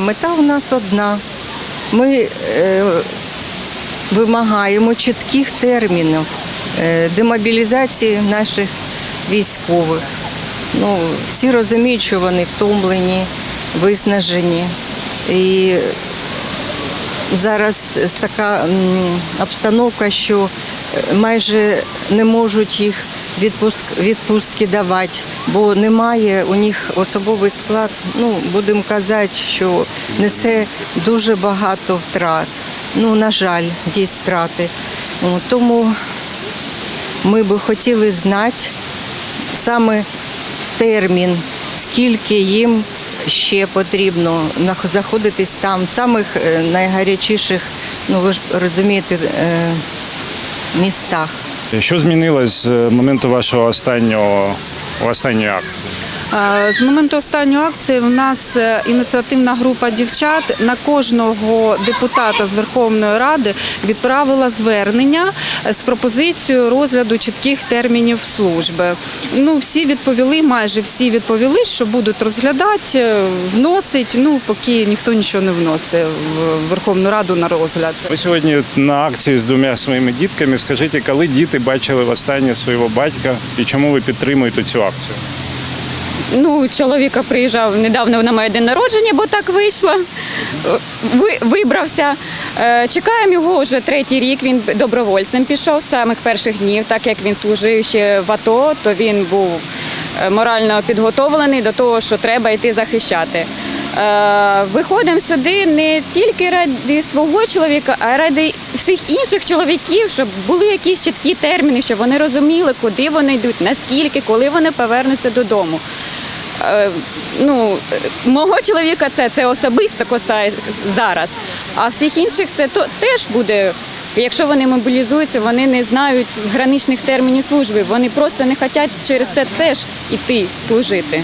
Мета у нас одна. Ми е, вимагаємо чітких термінів е, демобілізації наших військових. Ну, всі розуміють, що вони втомлені, виснажені. І зараз така обстановка, що е, майже не можуть їх відпуск, відпустки давати, бо немає у них особовий склад. Ну, будемо казати, що несе дуже багато втрат. Ну, на жаль, є втрати. Тому ми би хотіли знати саме термін, скільки їм ще потрібно нах- знаходитись там, самих е, найгарячіших, ну ви ж розумієте, е, містах. Що змінилось з моменту вашого останнього останньої акції? Е, З моменту останньої акції в нас е, ініціативна група дівчат на кожного депутата з Верховної Ради відправила звернення е, з пропозицією розгляду чітких термінів служби. Ну, всі відповіли, майже всі відповіли, що будуть розглядати, вносить. Ну, поки ніхто нічого не вносить в Верховну Раду на розгляд. Ви сьогодні на акції з двома своїми дітками. Скажіть, коли діти бачили востаннє свого батька і чому ви підтримуєте цю акцію? Ну, чоловіка приїжджав недавно на моє день народження, бо так вийшло. Ви, вибрався. Е, Чекаємо його вже третій рік. Він добровольцем пішов з самих перших днів, так як він служив ще в АТО, то він був е, морально підготовлений до того, що треба йти захищати. Е, Виходимо сюди не тільки ради свого чоловіка, а ради всіх інших чоловіків, щоб були якісь чіткі терміни, щоб вони розуміли, куди вони йдуть, наскільки, коли вони повернуться додому. Е, ну, мого чоловіка це, це особисто косає зараз. А всіх інших це то, теж буде. Якщо вони мобілізуються, вони не знають граничних термінів служби. Вони просто не хочуть через це теж іти служити.